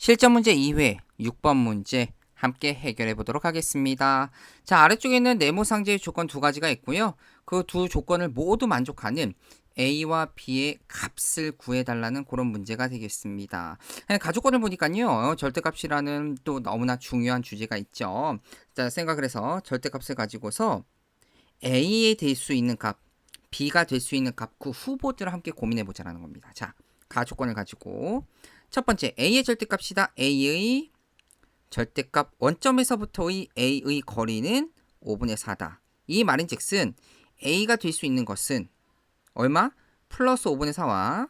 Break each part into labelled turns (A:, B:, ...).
A: 실전 문제 2회 6번 문제 함께 해결해 보도록 하겠습니다. 자, 아래쪽에 있는 네모 상제의 조건 두 가지가 있고요. 그 두 조건을 모두 만족하는 A와 B의 값을 구해달라는 그런 문제가 되겠습니다. 네, 가족권을 보니까요, 절대값이라는 또 너무나 중요한 주제가 있죠. 자, 생각을 해서 절대값을 가지고서 A에 될 수 있는 값, B가 될 수 있는 값, 그 후보들을 함께 고민해 보자라는 겁니다. 자, 가족권을 가지고 첫 번째 A의 절대값이다. A의 절대값 원점에서부터의 A의 거리는 5분의 4다. 이 말인즉슨 A가 될 수 있는 것은 얼마? 플러스 5분의 4와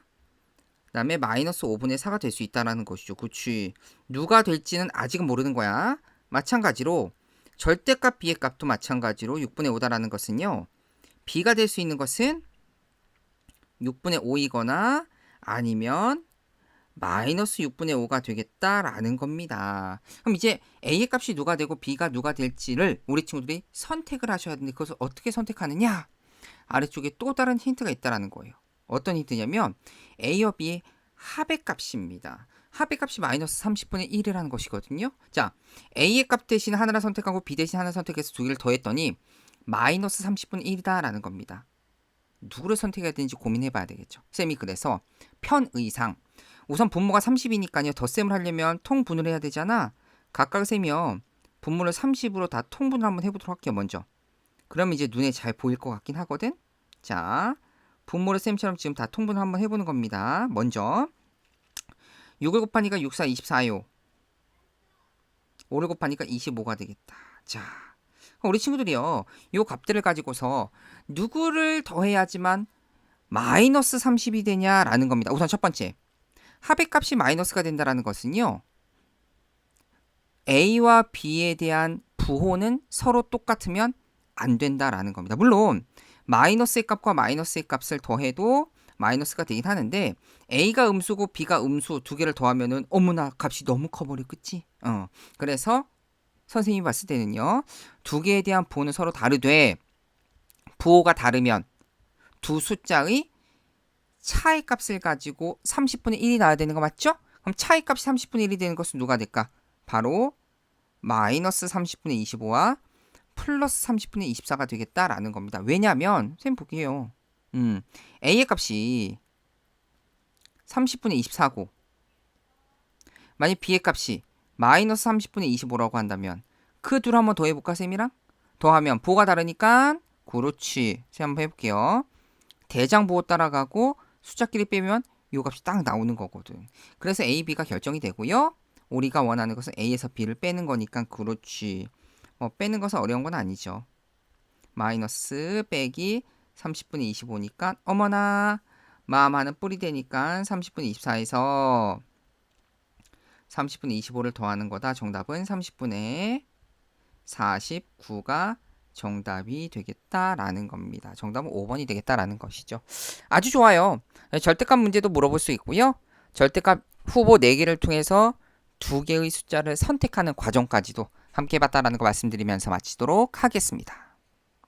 A: 그다음에 마이너스 5분의 4가 될 수 있다라는 것이죠. 그치. 누가 될지는 아직은 모르는 거야. 마찬가지로 절대값 B의 값도 마찬가지로 6분의 5다라는 것은요. B가 될 수 있는 것은 6분의 5이거나 아니면 마이너스 6분의 5가 되겠다라는 겁니다. 그럼 이제 A의 값이 누가 되고 B가 누가 될지를 우리 친구들이 선택을 하셔야 되는데 그것을 어떻게 선택하느냐? 아래쪽에 또 다른 힌트가 있다라는 거예요. 어떤 힌트냐면 A와 B의 합의 값입니다. 합의 값이 마이너스 30분의 1이라는 것이거든요. 자, A의 값 대신 하나를 선택하고 B 대신 하나 선택해서 두 개를 더했더니 마이너스 30분의 1이다라는 겁니다. 누구를 선택해야 되는지 고민해 봐야 되겠죠. 쌤이 그래서 편의상 우선 분모가 30이니까요. 덧셈을 하려면 통분을 해야 되잖아. 각각 세면 분모를 30으로 다 통분을 한번 해보도록 할게요. 먼저. 그럼 이제 눈에 잘 보일 것 같긴 하거든. 자, 분모를 쌤처럼 지금 다 통분을 한번 해보는 겁니다. 먼저 6을 곱하니까 6, 4, 24요. 5를 곱하니까 25가 되겠다. 자, 우리 친구들이요. 요 값들을 가지고서 누구를 더해야지만 마이너스 30이 되냐라는 겁니다. 우선 첫 번째. 합의 값이 마이너스가 된다라는 것은요. A와 B에 대한 부호는 서로 똑같으면 안 된다라는 겁니다. 물론 마이너스의 값과 마이너스의 값을 더해도 마이너스가 되긴 하는데 A가 음수고 B가 음수 두 개를 더하면은 어머나 값이 너무 커버려 그치? 어 그래서 선생님이 봤을 때는요 두 개에 대한 부호는 서로 다르되 부호가 다르면 두 숫자의 차의 값을 가지고 30분의 1이 나와야 되는 거 맞죠? 그럼 차의 값이 30분의 1이 되는 것은 누가 될까? 바로 마이너스 30분의 25와 플러스 30분의 24가 되겠다라는 겁니다. 왜냐하면 쌤 볼게요. 음, A의 값이 30분의 24고 만약 B의 값이 마이너스 30분의 25라고 한다면 그 둘 한번 더해볼까 쌤이랑? 더하면 부호가 다르니까 그렇지. 쌤 한번 해볼게요. 대장 부호 따라가고 숫자끼리 빼면 이 값이 딱 나오는 거거든. 그래서 A, B가 결정이 되고요. 우리가 원하는 것은 A에서 B를 빼는 거니까 그렇지. 뭐 빼는 것은 어려운 건 아니죠. 마이너스 빼기 30분의 25니까 어머나 마음 하는 뿔이 되니까 30분의 24에서 30분의 25를 더하는 거다. 정답은 30분의 49가 정답이 되겠다라는 겁니다. 정답은 5번이 되겠다라는 것이죠. 아주 좋아요. 절대값 문제도 물어볼 수 있고요. 절대값 후보 4개를 통해서 두 개의 숫자를 선택하는 과정까지도 함께 해봤다라는 거 말씀드리면서 마치도록 하겠습니다.